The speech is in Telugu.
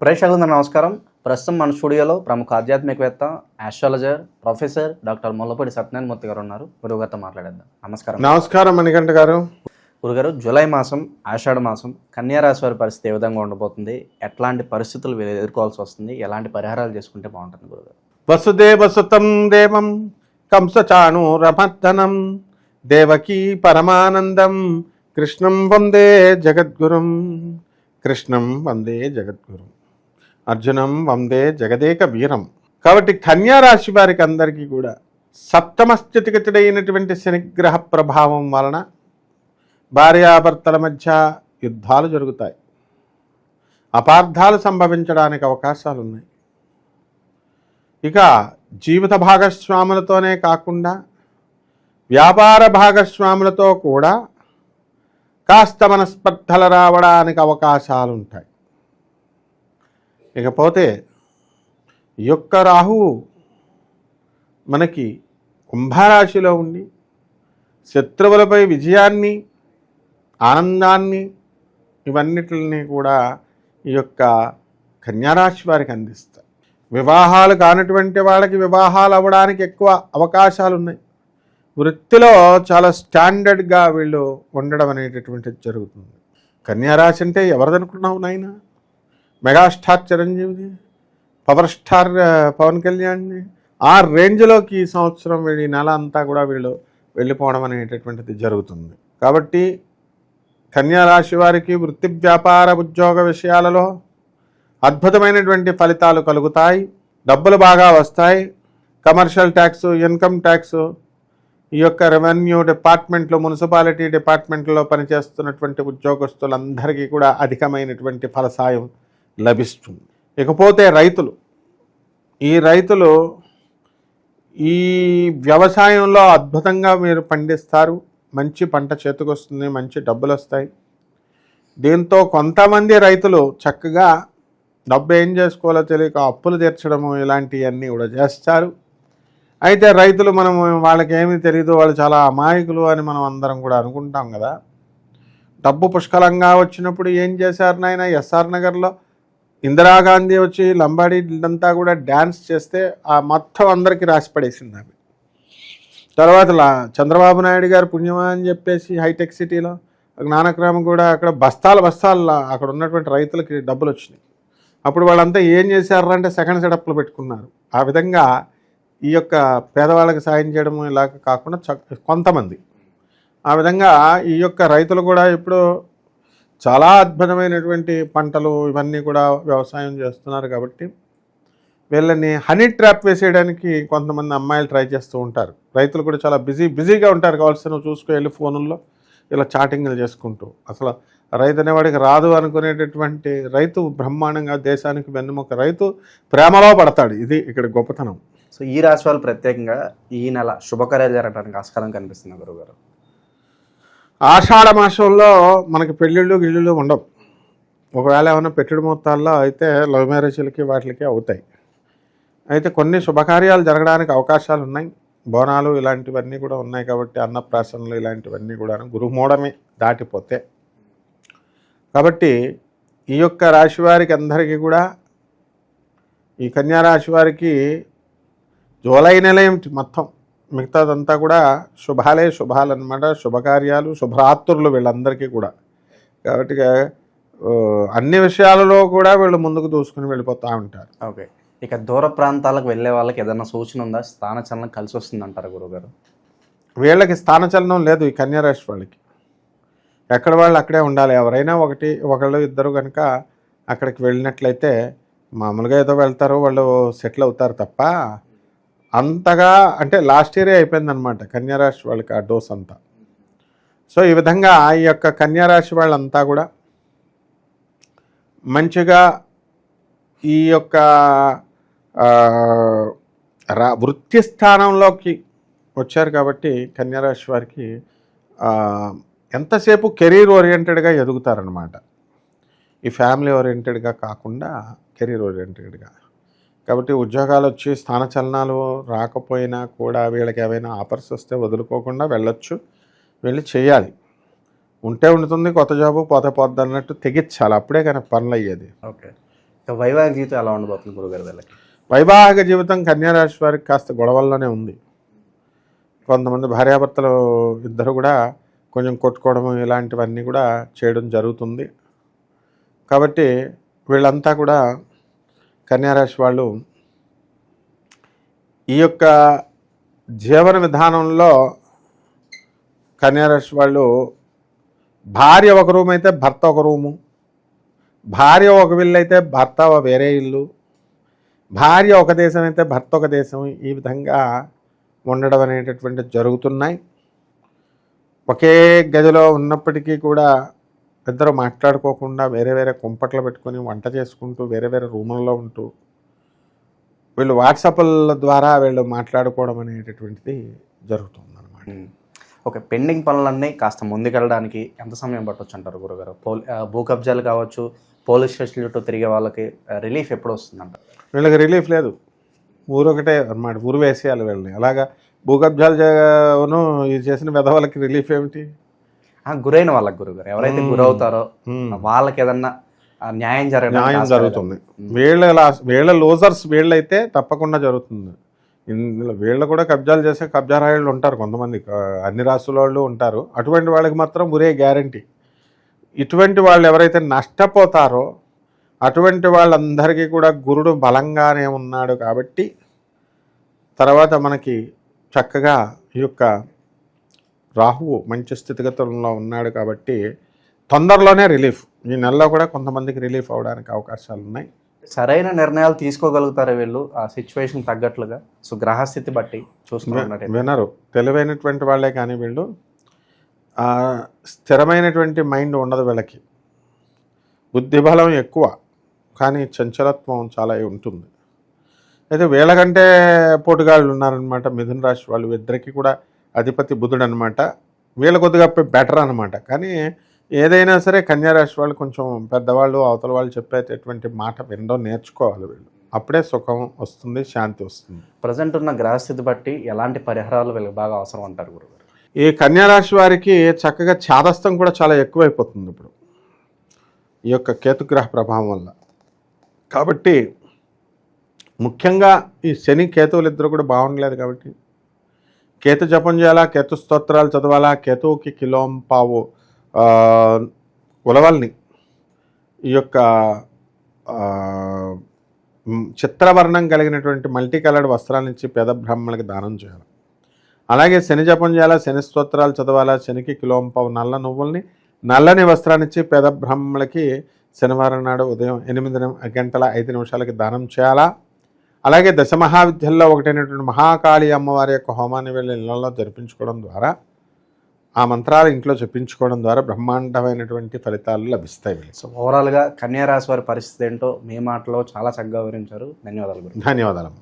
ప్రేక్షకులందరూ నమస్కారం. ప్రస్తుతం మన స్టూడియోలో ప్రముఖ ఆధ్యాత్మికవేత్త astrologer professor doctor Mullapudi Satyanarayanamurthy గారు ఉన్నారు. గురుగారితో మాట్లాడేద్దాం. నమస్కారం. నమస్కారం మణికంఠ గారు. గురుగారు జూలై మాసం ఆషాఢ మాసం కన్యా రాశి వారి పరిస్థితి ఏ విధంగా ఉండబోతుంది? ఎట్లాంటి పరిస్థితులు వీరు ఎదుర్కోవాల్సి వస్తుంది? ఎలాంటి పరిహారాలు చేసుకుంటే బాగుంటుంది గురుగారు వసుదేవ సుతం దేవం కంసచాణూరమర్దనం దేవకీ పరమానందం కృష్ణం వందే జగద్గురుం కృష్ణం వందే జగద్గురుం. అర్జునం వందే జగదేక వీరం. కాబట్టి కన్యా రాశి వారికి అందరికీ కూడా సప్తమ స్థితిగతుడైనటువంటి శనిగ్రహ ప్రభావం వలన భార్యాభర్తల మధ్య యుద్ధాలు జరుగుతాయి. అపార్థాలు సంభవించడానికి అవకాశాలు ఉన్నాయి ఇక జీవిత భాగస్వాములతోనే కాకుండా వ్యాపార భాగస్వాములతో కూడా కాస్త మనస్పర్ధలు రావడానికి అవకాశాలు ఉంటాయి ఇకపోతే ఈ యొక్క రాహువు మనకి కుంభరాశిలో ఉండి శత్రువులపై విజయాన్ని ఆనందాన్ని ఇవన్నిటిని కూడా ఈ యొక్క కన్యారాశి వారికి అందిస్తాయి. వివాహాలు కానటువంటి వాళ్ళకి వివాహాలు అవ్వడానికి ఎక్కువ అవకాశాలు ఉన్నాయి. వృత్తిలో చాలా స్టాండర్డ్గా వీళ్ళు ఉండడం అనేటటువంటిది జరుగుతుంది. కన్యారాశి అంటే ఎవరిదనుకున్నావు నాయనా? మెగాస్టార్ చిరంజీవిది పవర్ స్టార్ పవన్ కళ్యాణ్ని ఆ రేంజ్లోకి ఈ సంవత్సరం వీళ్ళు ఈ నెల అంతా కూడా వీళ్ళు వెళ్ళిపోవడం అనేటటువంటిది జరుగుతుంది. కాబట్టి కన్యా రాశి వారికి వృత్తి వ్యాపార ఉద్యోగ విషయాలలో అద్భుతమైనటువంటి ఫలితాలు కలుగుతాయి. డబ్బులు బాగా వస్తాయి. కమర్షియల్ ట్యాక్స్ ఇన్కమ్ ట్యాక్స్ ఈ యొక్క రెవెన్యూ డిపార్ట్మెంట్లో మున్సిపాలిటీ డిపార్ట్మెంట్లో పనిచేస్తున్నటువంటి ఉద్యోగస్తులందరికీ కూడా అధికమైనటువంటి ఫలసాయం లభిస్తుంది. ఇకపోతే రైతులు ఈ రైతులు ఈ వ్యవసాయంలో అద్భుతంగా మీరు పండిస్తారు. మంచి పంట చేతికొస్తుంది మంచి డబ్బులు వస్తాయి దీంతో కొంతమంది రైతులు చక్కగా డబ్బు ఏం చేసుకోవాలో తెలియక అప్పులు తీర్చడము ఇలాంటివన్నీ కూడా చేస్తారు. అయితే రైతులు మనం వాళ్ళకి ఏమీ తెలియదు వాళ్ళు చాలా అమాయకులు అని మనం అందరం కూడా అనుకుంటాం కదా. డబ్బు పుష్కలంగా వచ్చినప్పుడు ఏం చేశారు నాయన? ఎస్ఆర్ నగర్లో ఇందిరాగాంధీ వచ్చి లంబాడీ అంతా కూడా డ్యాన్స్ చేస్తే ఆ మొత్తం అందరికీ రాసి పడేసింది ఆమె. తర్వాత చంద్రబాబు నాయుడు గారు పుణ్యమా అని చెప్పేసి హైటెక్ సిటీలో జ్ఞానక్రమం కూడా అక్కడ బస్తాల బస్తాల అక్కడ ఉన్నటువంటి రైతులకి డబ్బులు వచ్చినాయి. అప్పుడు వాళ్ళంతా ఏం చేశారు అంటే సెకండ్ సెటప్లు పెట్టుకున్నారు. ఆ విధంగా ఈ యొక్క పేదవాళ్ళకి సాయం చేయడం ఇలాగ కాకుండా చ- కొంతమంది. ఆ విధంగా ఈ యొక్క రైతులు కూడా ఇప్పుడు చాలా అద్భుతమైనటువంటి పంటలు ఇవన్నీ కూడా వ్యవసాయం చేస్తున్నారు కాబట్టి వీళ్ళని హనీ ట్రాప్ వేసేయడానికి కొంతమంది అమ్మాయిలు ట్రై చేస్తూ ఉంటారు. రైతులు కూడా చాలా బిజీ బిజీగా ఉంటారు కావాల్సిన చూసుకు వెళ్ళి ఫోనుల్లో ఇలా చాటింగ్లు చేసుకుంటూ. అసలు రైతు అనేవాడికి రాదు అనుకునేటటువంటి రైతు బ్రహ్మాండంగా దేశానికి వెన్నుముక రైతు ప్రేమలో పడతాడు. ఇది ఇక్కడ గొప్పతనం. సో ఈ రాశి వాళ్ళు ప్రత్యేకంగా ఈ నెల శుభకార్యాలు జరగడానికి ఆస్కారం కనిపిస్తుంది గురుగారు ఆషాఢ మాసంలో మనకి పెళ్ళిళ్ళు గిళ్ళిళ్ళు ఉండవు. ఒకవేళ ఏమైనా పెట్టుడు మొత్తాల్లో అయితే లవ్ మ్యారేజ్లకి వాటికి అవుతాయి. అయితే కొన్ని శుభకార్యాలు జరగడానికి అవకాశాలు ఉన్నాయి. బోనాలు ఇలాంటివన్నీ కూడా ఉన్నాయి కాబట్టి అన్నప్రాసనలు ఇలాంటివన్నీ కూడా గురుమూఢమే దాటిపోతే. కాబట్టి ఈ యొక్క రాశి వారికి అందరికీ కూడా ఈ కన్యా రాశి వారికి జూలై నెల ఏమిటి మొత్తం? మిగతాదంతా కూడా శుభాలే శుభాలు అనమాట శుభకార్యాలు శుభరాత్రులు వీళ్ళందరికీ కూడా. కాబట్టి అన్ని విషయాలలో కూడా వీళ్ళు ముందుకు దూసుకుని వెళ్ళిపోతూ ఉంటారు. ఓకే. ఇక దూర ప్రాంతాలకు వెళ్ళే వాళ్ళకి ఏదైనా సూచన ఉందా? స్థానచలనం కలిసి వస్తుంది అంటారు గురుగారు వీళ్ళకి స్థానచలనం లేదు ఈ కన్యా రాశి వాళ్ళకి. ఎక్కడ వాళ్ళు అక్కడే ఉండాలి. ఎవరైనా ఒకటి ఒకళ్ళు ఇద్దరు కనుక అక్కడికి వెళ్ళినట్లయితే మామూలుగా ఏదో వెళ్తారు వాళ్ళు సెటిల్ అవుతారు తప్ప అంతగా అంటే లాస్ట్ ఇయరే అయిపోయిందనమాట కన్యారాశి వాళ్ళకి ఆ డోస్ అంతా. సో ఈ విధంగా ఈ యొక్క కన్యారాశి వాళ్ళంతా కూడా మంచిగా ఈ యొక్క రా వృత్తి స్థానంలోకి వచ్చారు కాబట్టి కన్యారాశి వారికి ఎంతసేపు కెరీర్ ఓరియంటెడ్గా ఎదుగుతారనమాట ఈ ఫ్యామిలీ ఓరియంటెడ్గా కాకుండా కెరీర్ ఓరియంటెడ్గా. కాబట్టి ఉద్యోగాలు వచ్చి స్థానచలనాలు రాకపోయినా కూడా వీళ్ళకి ఏవైనా ఆఫర్స్ వస్తే వదులుకోకుండా వెళ్ళొచ్చు వెళ్ళి చేయాలి. ఉంటే ఉంటుంది కొత్త జాబు పోతే పోద్ది అన్నట్టు తెగించాలి అప్పుడే కానీ పనులు అయ్యేది ఓకే వైవాహిక జీవితం ఎలా ఉండబోతుంది గురుగారు వీళ్ళకి? వైవాహిక జీవితం కన్యారాశి వారికి కాస్త గొడవల్లోనే ఉంది. కొంతమంది భార్యాభర్తలు ఇద్దరు కూడా కొంచెం కొట్టుకోవడం ఇలాంటివన్నీ కూడా చేయడం జరుగుతుంది. కాబట్టి వీళ్ళంతా కూడా కన్యారాశి వాళ్ళు ఈ యొక్క జీవన విధానంలో కన్యారాశి వాళ్ళు భార్య ఒక రూమ్ అయితే భర్త ఒక రూము భార్య ఒక ఇల్లు అయితే భర్త వేరే ఇల్లు భార్య ఒక దేశం అయితే భర్త ఒక దేశం ఈ విధంగా ఉండడం అనేటటువంటి జరుగుతున్నాయి. ఒకే గదిలో ఉన్నప్పటికీ కూడా ఇద్దరు మాట్లాడుకోకుండా వేరే వేరే కుంపట్లు పెట్టుకొని వంట చేసుకుంటూ వేరే వేరే రూముల్లో ఉంటూ వీళ్ళు వాట్సాప్ల ద్వారా వీళ్ళు మాట్లాడుకోవడం అనేటటువంటిది జరుగుతుంది అనమాట ఓకే పెండింగ్ పనులన్నీ కాస్త ముందుకెళ్ళడానికి ఎంత సమయం పట్టొచ్చు అంటారు గురుగారు? పోల్ భూ కబ్జాలు కావచ్చు పోలీస్ స్టేషన్ చుట్టూ తిరిగే వాళ్ళకి రిలీఫ్ ఎప్పుడు వస్తుందంట వీళ్ళకి రిలీఫ్ లేదు. ఊరు ఒకటే అనమాట ఊరు వేసేయాలి వీళ్ళని. అలాగా భూకబ్జాలు చేయను ఇది చేసిన విధవలకి రిలీఫ్ ఏమిటి? గురైన వాళ్ళకి గురుగారు ఎవరైతే గురవుతారో వాళ్ళకి ఏదన్నా న్యాయం జరగడానికి న్యాయం జరుగుతుంది. వీళ్ళ వీళ్ళ లోజర్స్ వీళ్ళైతే తప్పకుండా జరుగుతుంది. ఇందులో వీళ్ళు కూడా కబ్జాలు చేసే కబ్జా రాయుళ్ళు ఉంటారు కొంతమంది. అన్ని రాష్ట్రాల వాళ్ళు ఉంటారు. అటువంటి వాళ్ళకి మాత్రం గురే గ్యారంటీ ఇటువంటి వాళ్ళు ఎవరైతే నష్టపోతారో అటువంటి వాళ్ళందరికీ కూడా గురుడు బలంగానే ఉన్నాడు కాబట్టి తర్వాత మనకి చక్కగా ఈ యొక్క రాహువు మంచి స్థితిగతుల్లో ఉన్నాడు కాబట్టి తొందరలోనే రిలీఫ్. ఈ నెలలో కూడా కొంతమందికి రిలీఫ్ అవడానికి అవకాశాలు ఉన్నాయి. సరైన నిర్ణయాలు తీసుకోగలుగుతారు వీళ్ళు? ఆ సిచ్యువేషన్ తగ్గట్లుగా? సో గ్రహస్థితి బట్టి చూసుకున్నట్టు వినరు. తెలివైనటువంటి వాళ్ళే కానీ వీళ్ళు స్థిరమైనటువంటి మైండ్ ఉండదు వీళ్ళకి. బుద్ధిబలం ఎక్కువ కానీ చంచలత్వం చాలా ఉంటుంది. అయితే వీళ్ళకంటే పోటుగాళ్ళు ఉన్నారనమాట మిథున రాశి వాళ్ళు. ఇద్దరికి కూడా అధిపతి బుధుడు అనమాట వీళ్ళ కొద్దిగా బెటర్ అనమాట కానీ ఏదైనా సరే కన్యా రాశి వాళ్ళు కొంచెం పెద్దవాళ్ళు అవతల వాళ్ళు చెప్పేటటువంటి మాట వినడం నేర్చుకోవాలి వీళ్ళు. అప్పుడే సుఖం వస్తుంది శాంతి వస్తుంది. ప్రజెంట్ ఉన్న గ్రహస్థితి బట్టి ఎలాంటి పరిహారాలు వీళ్ళకి బాగా అవసరం అంటారు గురుగారు ఈ కన్యారాశి వారికి చక్కగా చాదస్తం కూడా చాలా ఎక్కువైపోతుంది ఇప్పుడు. ఈ యొక్క కేతుగ్రహ ప్రభావం వల్ల. కాబట్టి ముఖ్యంగా ఈ శని కేతువులు ఇద్దరు కూడా బాగుండలేదు కాబట్టి కేతు జపం చేయాలా? కేతు స్తోత్రాలు చదవాలా? కేతువుకి కిలోం పావు. ఉలవల్ని. ఈ యొక్క చిత్రవర్ణం కలిగినటువంటి మల్టీ కలర్డ్ వస్త్రాల నుంచి పేద బ్రాహ్మణులకి దానం చేయాలి. అలాగే శని జపం చేయాలా? శని స్తోత్రాలు చదవాలా? శనికి కిలోంపావు నల్ల నువ్వుల్ని. నల్లని వస్త్రాన్నిచ్చి పేద బ్రాహ్మణులకి శనివారం నాడు ఉదయం ఎనిమిది గంటల ఐదు నిమిషాలకి దానం చేయాలా? అలాగే దశ మహావిద్యల్లో ఒకటైనటువంటి మహాకాళి అమ్మవారి యొక్క హోమాన్ని వెళ్ళి ఇళ్ళలో జరిపించుకోవడం ద్వారా ఆ మంత్రాలు ఇంట్లో చెప్పించుకోవడం ద్వారా బ్రహ్మాండమైనటువంటి ఫలితాలు లభిస్తాయి. సో ఓవరాల్గా కన్యా రాశి వారి పరిస్థితి ఏంటో మీ మాటలో చాలా చక్కగా వివరించారు. ధన్యవాదాలు ధన్యవాదాలు.